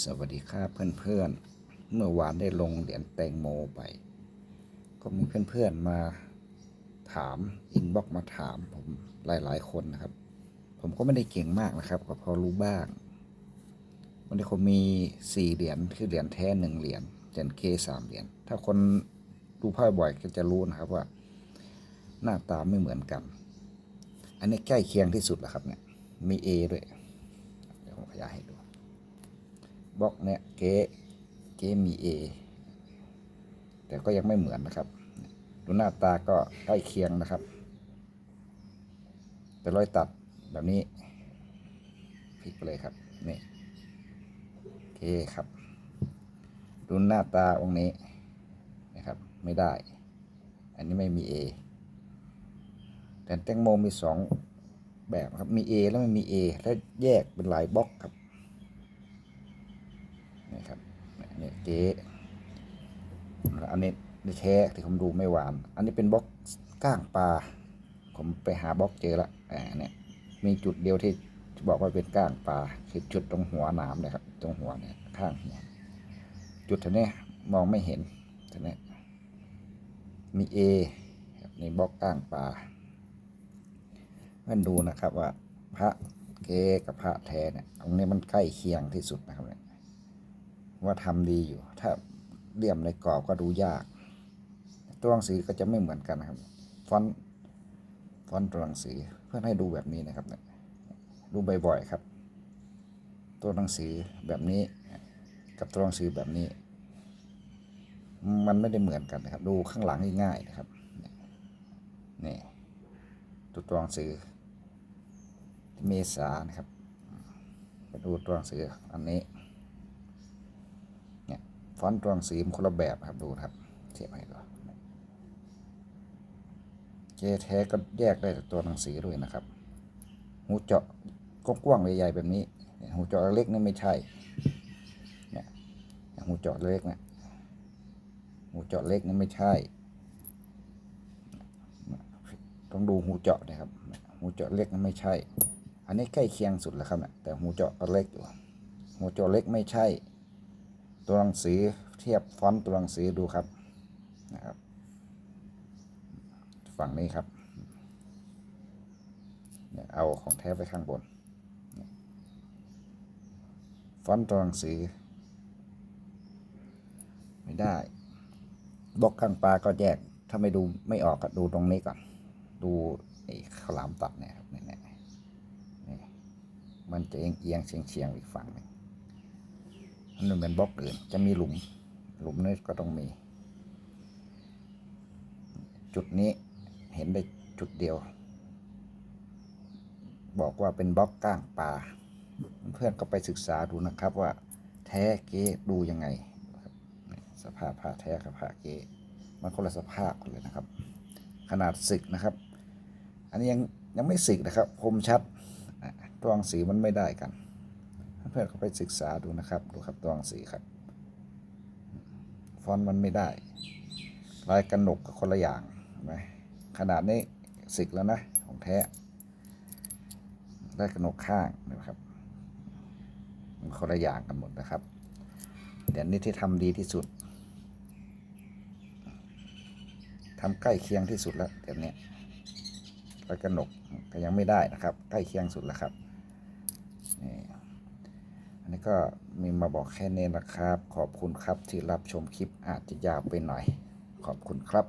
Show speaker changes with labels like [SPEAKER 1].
[SPEAKER 1] สวัสดีครับเพื่อนๆ เมื่อวานได้ลงเหรียญแตงโมไป ก็มีเพื่อนๆมาถามอินบ็อกมาถามผมหลายๆคนนะครับ ผมก็ไม่ได้เก่งมากนะครับ ก็พอรู้บ้างวันนี้ผมมีสี่เหรียญคือเหรียญแท้หนึ่งเหรียญเหรียญเคสามเหรียญถ้าคนดูภาพบ่อยก็จะรู้นะครับว่า หน้าตาไม่เหมือนกัน อันนี้ใกล้เคียงที่สุดแล้วครับเนี่ยมี A ด้วยเดี๋ยวผมขยายให้ดู บล็อกเนี่ยเก๊เก๊มี A แต่ก็ยังไม่เหมือนนะครับ ดูหน้าตาก็ใกล้เคียงนะครับ แต่รอยตัดแบบนี้พลิกไปเลยครับนี่โอเคครับ ดูหน้าตาองค์นี้นะครับ ไม่ได้ อันนี้ไม่มี A แต่แตงโมมีสองแบบครับ มี A แล้วไม่มี A แล้วแยกเป็นหลายบล็อกครับ นี่ครับนี่ เจ๊อันนี้นี่แท้ที่ผมดูไม่หวาน อันนี้เป็นบล็อกก้างปลา ผมไปหาบล็อกเจอละอ่าเนี่ยมีจุดเดียวที่บอกว่าเป็นก้างปลาคือจุดตรงหัวหนามนะครับ ตรงหัวเนี่ยข้างหัวจุดท่านี้มองไม่เห็นท่านี้มีเอครับในบล็อกก้างปลาเพื่อนดูนะครับว่าพระเกกับพระแท้เนี่ยตรงนี้มันใกล้เคียงที่สุดนะครับ ว่าทำดีอยู่ ถ้าเลี่ยมในกรอบก็ดูยาก ตัวหนังสือก็จะไม่เหมือนกันนะครับ ฟอนต์ฟอนต์ตัวหนังสือเพื่อให้ดูแบบนี้นะครับดูบ่อยๆครับ ตัวหนังสือแบบนี้ กับตัวหนังสือแบบนี้ มันไม่ได้เหมือนกันนะครับ ดูข้างหลังง่ายๆนะครับนี่ตัวตัวหนังสือเมษานะครับไปดูตัวหนังสืออันนี้ ฟอนต์ตัวหนังสือมันคนละแบบครับดูนะครับเทียบให้ดูเจแท้ก็แยกได้จากตัวหนังสือด้วยนะครับ หูเจาะกว้างๆใหญ่ๆแบบนี้ หูเจาะเล็กนี่ไม่ใช่เนี่ยหูเจาะเล็กนะหูเจาะเล็กนี่ไม่ใช่ต้องดูหูเจาะนะครับ หูเจาะเล็กนี่ไม่ใช่ อันนี้ใกล้เคียงสุดแล้วครับเนี่ยแต่หูเจาะเล็กอยู่หูเจาะเล็กไม่ใช่ ตัวหนังสือเทียบฟอนต์ตัวหนังสือดูครับนะครับ ฝั่งนี้ครับเนี่ยเอาของแท้ไปข้างบน ฟอนต์ตัวหนังสือ ไม่ได้บล็อกข้างปลาก็แยก ถ้าไม่ดูไม่ออกก็ดูตรงนี้ก่อน ดูไอ้ข้าวหลามตัดเนี่ยครับเนี่ยมันจะเอียงเฉียงเฉียงๆอีกฝั่งหนึ่ง อันนึงเป็นบล็อกอื่น จะมีหลุม หลุมนี้ก็ต้องมี จุดนี้เห็นได้จุดเดียว บอกว่าเป็นบล็อกก้างปลาเพื่อนก็ไปศึกษาดูนะครับว่า แท้เก๊ดูยังไง สภาพผ้าแท้กับผ้าเก๊มันคนละสภาพกันเลยนะครับ ขนาดสึกนะครับ อันนี้ยังยังไม่สึกนะครับ คมชัดตัวหนังสือมันไม่ได้กัน เพื่อนก็ไปศึกษาดูนะครับ ดูครับตัวหนังสือครับ ฟอนต์มันไม่ได้ ลายกระหนกกับคนละอย่างนไหมขนาดนี้สิกแล้วนะ ของแท้ได้กระหนกข้างนะครับมันคนละอย่างกันหมดนะครับเดี๋ยวนี้ที่ทำดีที่สุดทำใกล้เคียงที่สุดแล้วเดี๋ยวนี้ลายกระหนกก็ยังไม่ได้นะครับ ใกล้เคียงสุดแล้วครับนี่ ก็มีมาบอกแค่นี้นะครับ ขอบคุณครับที่รับชมคลิปอาจจะยาวไปหน่อย ขอบคุณครับ